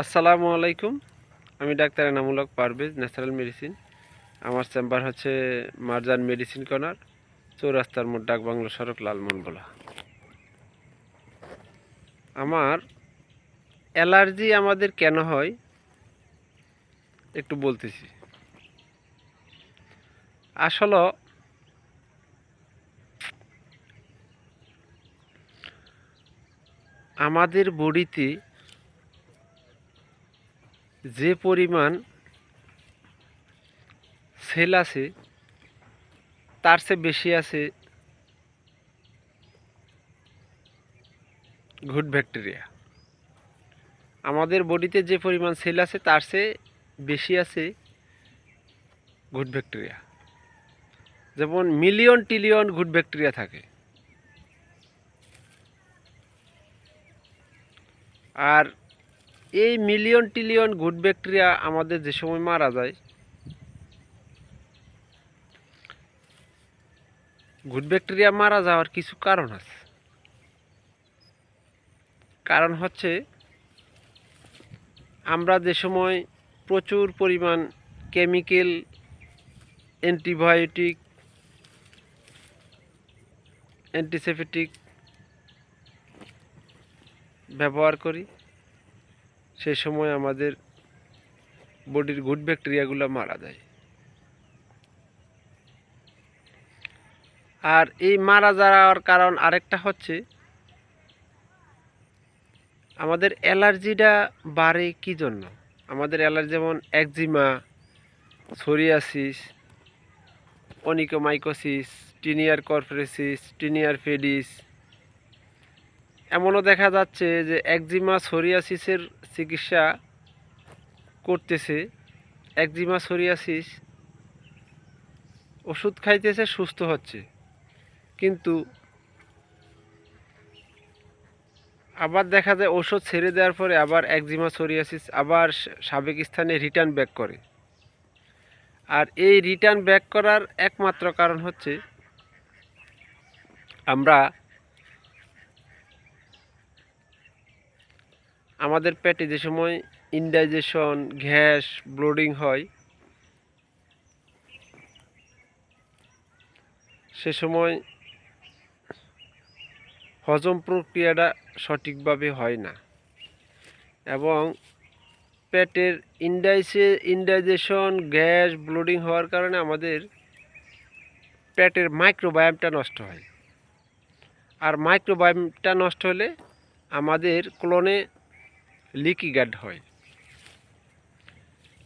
আসসালামু আলাইকুম। আমি doctor Enamul Parvez, natural medicine. আমার চেম্বার হচ্ছে মারজান মেডিসিন কর্নার, চৌরাস্তার মোট ডাক বাংলো সড়ক লালমনগোলা আমার অ্যালার্জি আমাদের কেন হয়? একটু বলতেছি। আসলে আমাদের বডিতে যে পরিমাণ সেল আছে, তার চেয়ে বেশি আছে গুড ব্যাকটেরিয়া। আমাদের বডিতে যে পরিমাণ সেল আছে, তার চেয়ে বেশি আছে গুড ব্যাকটেরিয়া। যেমন মিলিয়ন টিলিয়ন গুড ব্যাকটেরিয়া থাকে। আর এই মিলিয়ন টিলিয়ন গুড ব্যাকটেরিয়া আমাদের যে সময় মারা যায় গুড ব্যাকটেরিয়া মারা যাওয়ার কিছু কারণ আছে। কারণ হচ্ছে, আমরা যে সময় প্রচুর পরিমাণ কেমিক্যাল অ্যান্টিবায়োটিক অ্যান্টিসেপটিক ব্যবহার করি সে সময় আমাদের বডির গুড ব্যাকটেরিয়াগুলো মারা যায়। আর এই মারা যাওয়ার কারণ আরেকটা হচ্ছে, আমাদের অ্যালার্জিটা বাড়ে কি জন্য? আমাদের অ্যালার্জি যেমন eczema, psoriasis, onychomycosis, tinea corporis tinea pedis এমনও দেখা যাচ্ছে যে একজিমা সোরিয়াসিসের চিকিৎসা করতেছে। একজিমা সোরিয়াসিস ওষুধ খাইতেছে, সুস্থ হচ্ছে। কিন্তু আবার দেখা যায় ওষুধ ছেড়ে দেওয়ার পরে আবার একজিমা সোরিয়াসিস আবার সাবেক স্থানে রিটার্ন ব্যাক করে। আর এই রিটার্ন ব্যাক করার একমাত্র কারণ হচ্ছে আমরা আমাদের পেটে যে সময় ইনডাইজেশন গ্যাস ব্লোডিং হয়, সে সময় হজম প্রক্রিয়াটা সঠিকভাবে হয় না। এবং পেটের ইনডাইসে ইনডাইজেশন গ্যাস ব্লোডিং হওয়ার কারণে আমাদের পেটের মাইক্রোবায়ামটা নষ্ট হয়। আর মাইক্রোবায়ামটা নষ্ট হলে আমাদের ক্লোনে লিকি গার্ড হয়।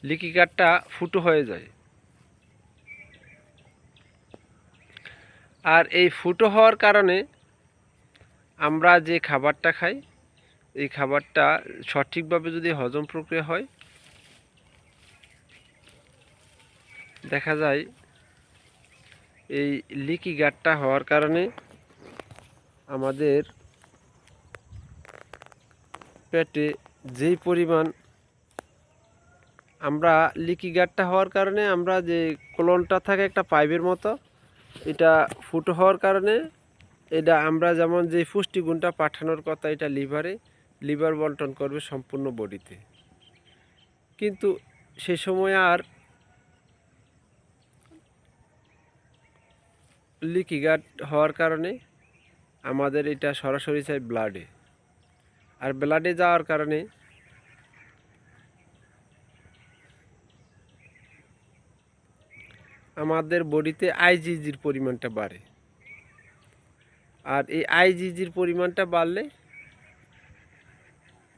লিকি গার্ডটা ফুটো হয়ে যায়। আর এই ফুটো হওয়ার কারণে আমরা যে খাবারটা খাই, এই খাবারটা সঠিকভাবে যদি হজম প্রক্রিয়া হয়, দেখা যায় এই লিকি গার্ডটা হওয়ার কারণে আমাদের পেটে যেই পরিমাণ আমরা লিকি গার্ডটা হওয়ার কারণে আমরা যে কলনটা থাকে একটা পাইপের মতো, এটা ফুটো হওয়ার কারণে এটা আমরা যেমন যে পুষ্টিগুণটা পাঠানোর কথা এটা লিভারে, লিভার বন্টন করবে সম্পূর্ণ বডিতে। কিন্তু সে সময় আর লিকি গার্ড হওয়ার কারণে আমাদের এটা সরাসরি চাই ব্লাডে আর ব্লাডে যাওয়ার কারণে আমাদের বডিতে আইজিজির পরিমাণটা বাড়ে। আর এই আইজিজির পরিমাণটা বাড়লে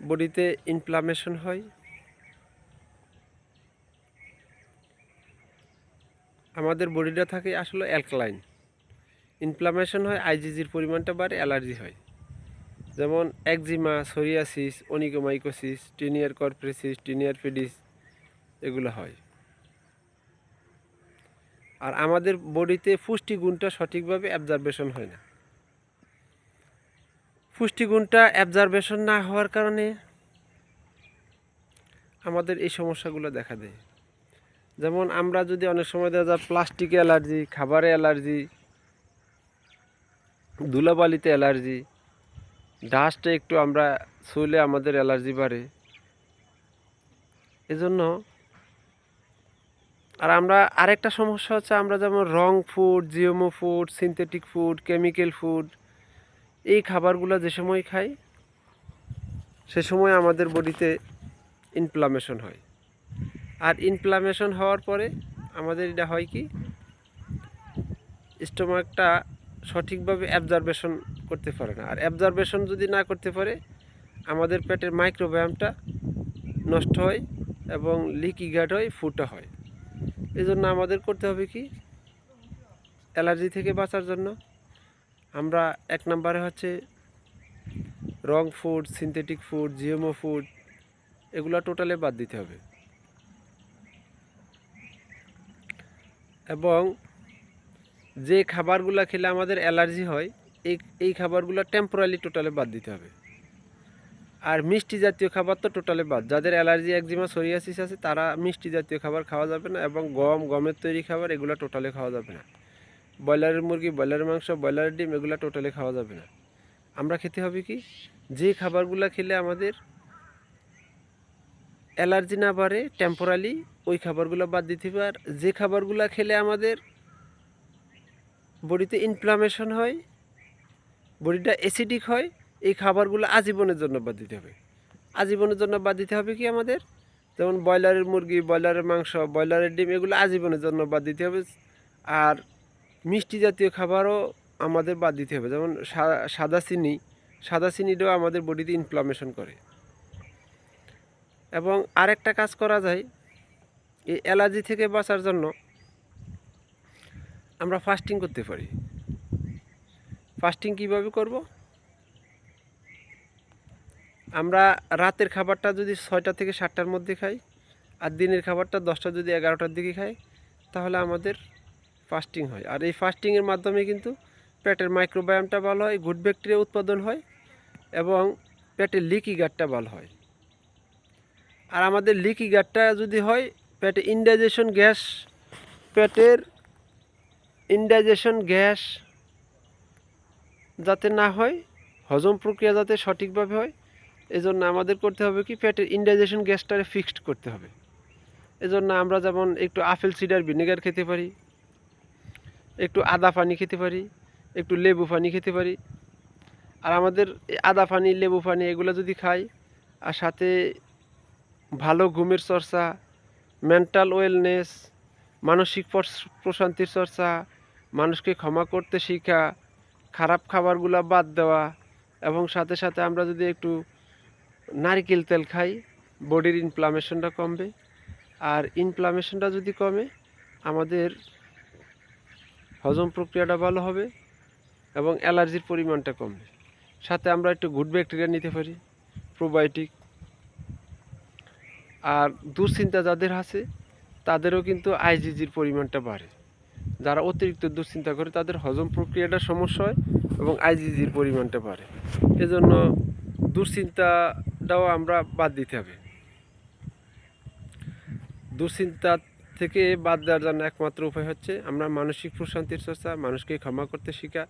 বডিতে ইনফ্লামেশন হয়। আমাদের বডিটা থাকে আসলে অ্যালকালাইন ইনফ্লামেশন হয় আইজিজির পরিমাণটা বাড়ে অ্যালার্জি হয়। যেমন eczema psoriasis onychomycosis tinea corporis tinea pedis এগুলো হয়। আর আমাদের বডিতে পুষ্টিগুণটা সঠিকভাবে অ্যাবজারভেশন হয় না। পুষ্টিগুণটা অ্যাবজারভেশন না হওয়ার কারণে আমাদের এই সমস্যাগুলো দেখা দেয়। যেমন আমরা যদি অনেক সময় দেখা যায় প্লাস্টিকে অ্যালার্জি খাবারে অ্যালার্জি ধুলাবালিতে অ্যালার্জি ডাস্টে একটু আমরা শুলে আমাদের অ্যালার্জি বাড়ে। এজন্য আর আমরা আরেকটা সমস্যা হচ্ছে আমরা যেমন wrong food GMO food synthetic food chemical food এই খাবারগুলো যে সময় খাই, সে সময় আমাদের বডিতে ইনফ্লামেশন হয়। আর ইনফ্লামেশন হওয়ার পরে আমাদের এটা হয় কি, স্টোমাকটা সঠিকভাবে অ্যাবজারভেশন করতে পারে না। আর অ্যাবজারভেশন যদি না করতে পারে, আমাদের পেটের মাইক্রোব্যায়ামটা নষ্ট হয় এবং লিকি গার্ড হয়, ফুটা হয়। এই জন্য আমাদের করতে হবে কি? অ্যালার্জি থেকে বাঁচার জন্য আমরা এক নম্বরে হচ্ছে wrong food synthetic food GMO food এগুলো টোটালে বাদ দিতে হবে। এবং যে খাবারগুলো খেলে আমাদের অ্যালার্জি হয়, এই এই খাবারগুলো টেম্পোরালি টোটালে বাদ দিতে হবে। আর মিষ্টি জাতীয় খাবার তো টোটালে বাদ। যাদের অ্যালার্জি, একজিমা, সোরিয়াসিস আছে, তারা মিষ্টি জাতীয় খাবার খাওয়া যাবে না এবং গম, গমের তৈরি খাবার এগুলো টোটালে খাওয়া যাবে না। ব্রয়লারের মুরগি, ব্রয়লারের মাংস, ব্রয়লারের ডিম এগুলো টোটালি খাওয়া যাবে না। আমরা খেতে হবে কি? যে খাবারগুলো খেলে আমাদের অ্যালার্জি না বাড়ে টেম্পোরালি ওই খাবারগুলো বাদ দিতে হবে। আর যে খাবারগুলো খেলে আমাদের বডিতে ইনফ্লামেশন হয়, বডিটা অ্যাসিডিক হয় এই খাবারগুলো আজীবনের জন্য বাদ দিতে হবে। আজীবনের জন্য বাদ দিতে হবে কি আমাদের? যেমন ব্রয়লারের মুরগি, ব্রয়লারের মাংস, ব্রয়লারের ডিম, এগুলো আজীবনের জন্য বাদ দিতে হবে। আর মিষ্টি জাতীয় খাবারও আমাদের বাদ দিতে হবে। যেমন সাদা চিনি, সাদা চিনিটাও আমাদের বডিতে ইনফ্লামেশন করে। এবং আরেকটা কাজ করা যায়, এই অ্যালার্জি থেকে বাঁচার জন্য আমরা ফাস্টিং করতে পারি। ফাস্টিং কীভাবে করব? আমরা রাতের খাবারটা যদি ছয়টা থেকে সাতটার মধ্যে খাই, আর দিনের খাবারটা দশটা যদি এগারোটার দিকে খাই, তাহলে আমাদের ফাস্টিং হয়। আর এই ফাস্টিংয়ের মাধ্যমে কিন্তু পেটের মাইক্রোবায়ামটা ভালো হয় গুড ব্যাকটেরিয়া উৎপাদন হয় এবং পেটের লিকি গাটটা ভালো হয়। আর আমাদের লিকি গাটটা যদি হয়, পেটে ইনডাইজেশন গ্যাস, পেটের ইনডাইজেশন গ্যাস যাতে না হয়, হজম প্রক্রিয়া যাতে সঠিকভাবে হয় এজন্য আমাদের করতে হবে কি পেটের ইন্ডাইজেশন গ্যাসটারে ফিক্সড করতে হবে। এজন্য আমরা যেমন একটু আপেল, সিডার ভিনেগার খেতে পারি, একটু আদা পানি খেতে পারি, একটু লেবু পানি খেতে পারি। আর আমাদের আদা পানি, লেবু পানি এগুলো যদি খাই, আর সাথে ভালো ঘুমের চর্চা মেন্টাল ওয়েলনেস মানসিক প্রশান্তির চর্চা, মানুষকে ক্ষমা করতে শেখা, খারাপ খাবারগুলো বাদ দেওয়া, এবং সাথে সাথে আমরা যদি একটু নারকেল তেল খাই, বডির ইনফ্লামেশনটা কমবে। আর ইনফ্লামেশনটা যদি কমে, আমাদের হজম প্রক্রিয়াটা ভালো হবে এবং অ্যালার্জির পরিমাণটা কমবে। সাথে আমরা একটু গুড ব্যাকটেরিয়া নিতে পারি প্রোবায়োটিক আর দুশ্চিন্তা যাদের আছে, তাদেরও কিন্তু আইজিজির পরিমাণটা বাড়ে। যারা অতিরিক্ত দুশ্চিন্তা করে, তাদের হজম প্রক্রিয়াটা সমস্যা হয় এবং আইজিজির পরিমাণটা বাড়ে। এজন্য দুশ্চিন্তাটাও আমরা বাদ দিতে হবে। দুশ্চিন্তা থেকে বাদ দেওয়ার জন্য একমাত্র উপায় হচ্ছে আমরা মানসিক প্রশান্তির চর্চা, মানুষকে ক্ষমা করতে শেখা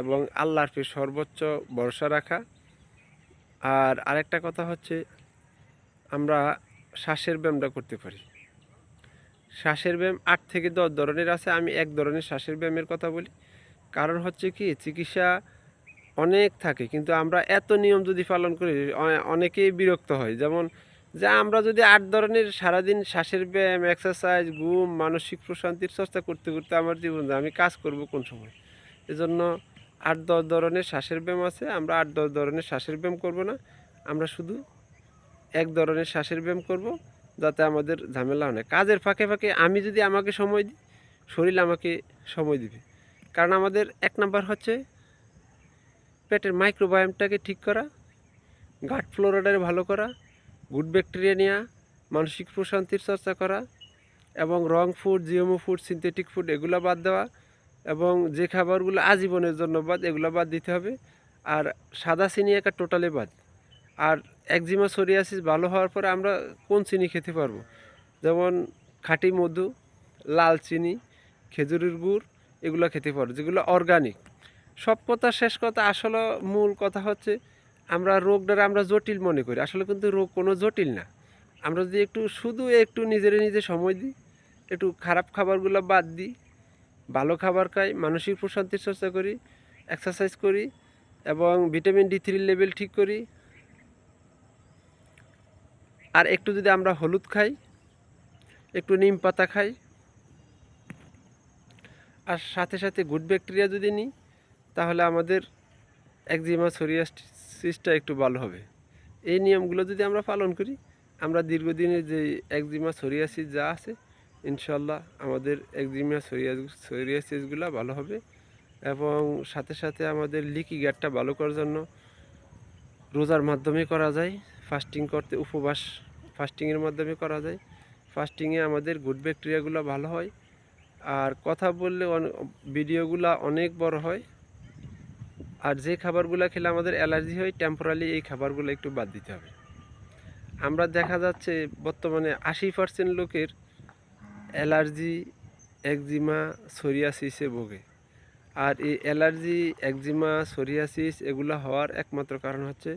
এবং আল্লাহর প্রতি সর্বোচ্চ ভরসা রাখা। আর আরেকটা কথা হচ্ছে আমরা শ্বাসের ব্যায়ামটা করতে পারি। শ্বাসের ব্যায়াম আট থেকে দশ ধরনের আছে, আমি এক ধরনের শ্বাসের ব্যায়ামের কথা বলি। কারণ হচ্ছে কি, চিকিৎসা অনেক থাকে, কিন্তু আমরা এত নিয়ম যদি পালন করি অনেকেই বিরক্ত হয়। যেমন যে আমরা যদি আট ধরনের সারাদিন শ্বাসের ব্যায়াম এক্সারসাইজ ঘুম, মানসিক প্রশান্তির চর্চা করতে করতে আমার জীবন আমি কাজ করব কোন সময়? এজন্য আট দশ ধরনের শ্বাসের ব্যায়াম আছে, আমরা আট দশ ধরনের শ্বাসের ব্যায়াম করব না। আমরা শুধু এক ধরনের শ্বাসের ব্যায়াম করব, যাতে আমাদের ঝামেলা হয় কাজের ফাঁকে ফাঁকে আমি যদি আমাকে সময় দিই, শরীর আমাকে সময় দিবে। কারণ আমাদের এক নাম্বার হচ্ছে পেটের মাইক্রোবায়ামটাকে ঠিক করা গাট ফ্লোরাডারে ভালো করা গুড ব্যাকটেরিয়া নেওয়া মানসিক প্রশান্তির চর্চা করা এবং wrong food GMO food synthetic food এগুলো বাদ দেওয়া এবং যে খাবারগুলো আজীবনের জন্য বাদ, এগুলো বাদ দিতে হবে। আর সাদা চিনি একটা টোটালি বাদ। আর একজিমা সোরিয়াসিস ভালো হওয়ার পরে আমরা কোন চিনি খেতে পারব? যেমন খাঁটি মধু, লাল চিনি, খেজুরের গুড়, এগুলো খেতে পারব, যেগুলো অর্গানিক সব কথা, শেষ কথা, আসলে মূল কথা হচ্ছে আমরা রোগটার আমরা জটিল মনে করি। আসলে কিন্তু রোগ কোনো জটিল না। আমরা যদি একটু শুধু একটু নিজেরে নিজে সময় দিই, একটু খারাপ খাবারগুলো বাদ দিই, ভালো খাবার খাই, মানসিক প্রশান্তির চর্চা করি এক্সারসাইজ করি এবং ভিটামিন ডি থ্রি লেভেল ঠিক করি, আর একটু যদি আমরা হলুদ খাই, একটু নিম পাতা খাই, আর সাথে সাথে গুড ব্যাকটেরিয়া যদি নিই তাহলে আমাদের একজিমা সোরিয়াসিসটা একটু ভালো হবে। এই নিয়মগুলো যদি আমরা পালন করি, আমরা দীর্ঘদিনের যে একজিমা সোরিয়াসিস যা আছে ইনশাল্লাহ আমাদের একজিমা সোরিয়া সোরিয়াসিসগুলো ভালো হবে এবং সাথে সাথে আমাদের লিকি গ্যাটটা ভালো করার জন্য রোজার মাধ্যমে করা যায় ফাস্টিং করতে, উপবাস ফাস্টিংয়ের মাধ্যমে করা যায়। ফাস্টিংয়ে আমাদের গুড ব্যাকটেরিয়াগুলো ভালো হয়। আর কথা বললে ভিডিওগুলো অনেক বড় হয়। আর যে খাবারগুলো খেলে আমাদের অ্যালার্জি হয় টেম্পোরালি এই খাবারগুলো একটু বাদ দিতে হবে। আমরা দেখা যাচ্ছে বর্তমানে আশি পার্সেন্ট লোকের অ্যালার্জি, একজিমা, সোরিয়াসিসে ভোগে। আর এই অ্যালার্জি, একজিমা, সোরিয়াসিস এগুলো হওয়ার একমাত্র কারণ হচ্ছে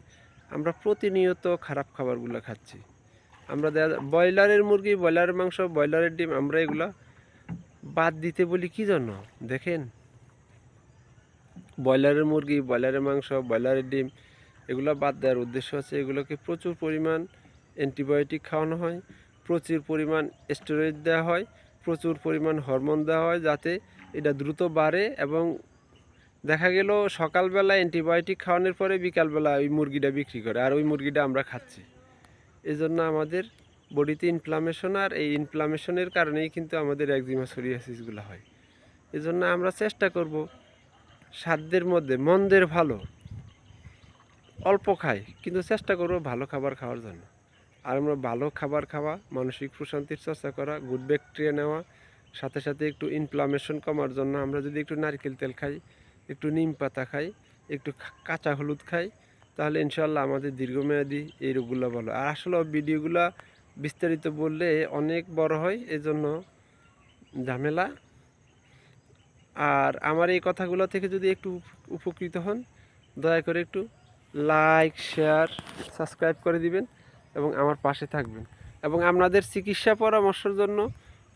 আমরা প্রতিনিয়ত খারাপ খাবারগুলো খাচ্ছি। আমরা দেখা ব্রয়লারের মুরগি, ব্রয়লারের মাংস, ব্রয়লারের ডিম, আমরা এগুলা বাদ দিতে বলি কি জন্য? দেখেন। ব্রয়লারের মুরগি, ব্রয়লারের মাংস, ব্রয়লারের ডিম, এগুলো বাদ দেওয়ার উদ্দেশ্য হচ্ছে এগুলোকে প্রচুর পরিমাণ অ্যান্টিবায়োটিক খাওয়ানো হয়, প্রচুর পরিমাণ স্টেরয়েড দেওয়া হয়, প্রচুর পরিমাণ হরমোন দেওয়া হয় যাতে এটা দ্রুত বাড়ে এবং দেখা গেল সকালবেলা অ্যান্টিবায়োটিক খাওয়ানোর পরে বিকালবেলা ওই মুরগিটা বিক্রি করে আর ওই মুরগিটা আমরা খাচ্ছি। এই জন্য আমাদের বডিতে ইনফ্লামেশন আর এই ইনফ্লামেশনের কারণেই কিন্তু আমাদের একজিমা সোরিয়াসিসগুলো হয়। এই জন্য আমরা চেষ্টা করব সাধ্যের মধ্যে, মন্দের ভালো। অল্প খাই, কিন্তু চেষ্টা করব ভালো খাবার খাওয়ার জন্য। আর আমরা ভালো খাবার খাওয়া, মানসিক প্রশান্তির চর্চা করা গুড ব্যাকটেরিয়া নেওয়া, সাথে সাথে একটু ইনফ্লামেশন কমার জন্য আমরা যদি একটু নারকেল তেল খাই, একটু নিম পাতা খাই, একটু কাঁচা হলুদ খাই, তাহলে ইনশাল্লাহ আমাদের দীর্ঘমেয়াদী এই রোগগুলো ভালো। আর আসলে ভিডিওগুলো বিস্তারিত বললে অনেক বড় হয়, এজন্য ঝামেলা। আর আমার এই কথাগুলো থেকে যদি একটু উপ- উপকৃত হন, দয়া করে একটু লাইক শেয়ার সাবস্ক্রাইব করে দিবেন এবং আমার পাশে থাকবেন। এবং আপনাদের চিকিৎসা পরামর্শের জন্য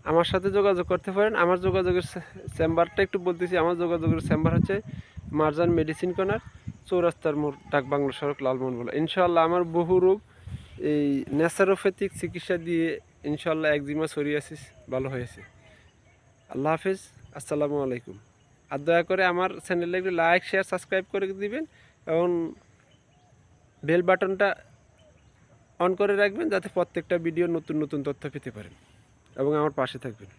আমার সাথে যোগাযোগ করতে পারেন। আমার যোগাযোগের চেম্বারটা একটু বলতেছি, আমার যোগাযোগের চেম্বার হচ্ছে মার্জান মেডিসিন কর্নার, চৌরাস্তার মোড়, ডাক বাংলা সড়ক, লালমোহন বলা। ইনশাল্লাহ আমার বহু রোগ এই ন্যাচারোপ্যাথিক চিকিৎসা দিয়ে ইনশাল্লাহ একজিমা সোরিয়াসিস ভালো হয়েছে। আল্লাহ হাফেজ। আসসালামু আলাইকুম। আর দয়া করে আমার চ্যানেলে একটু লাইক শেয়ার সাবস্ক্রাইব করে দিবেন এবং বেল বাটনটা অন করে রাখবেন যাতে প্রত্যেকটা ভিডিও নতুন নতুন তথ্য পেতে পারেন এবং আমার পাশে থাকবেন।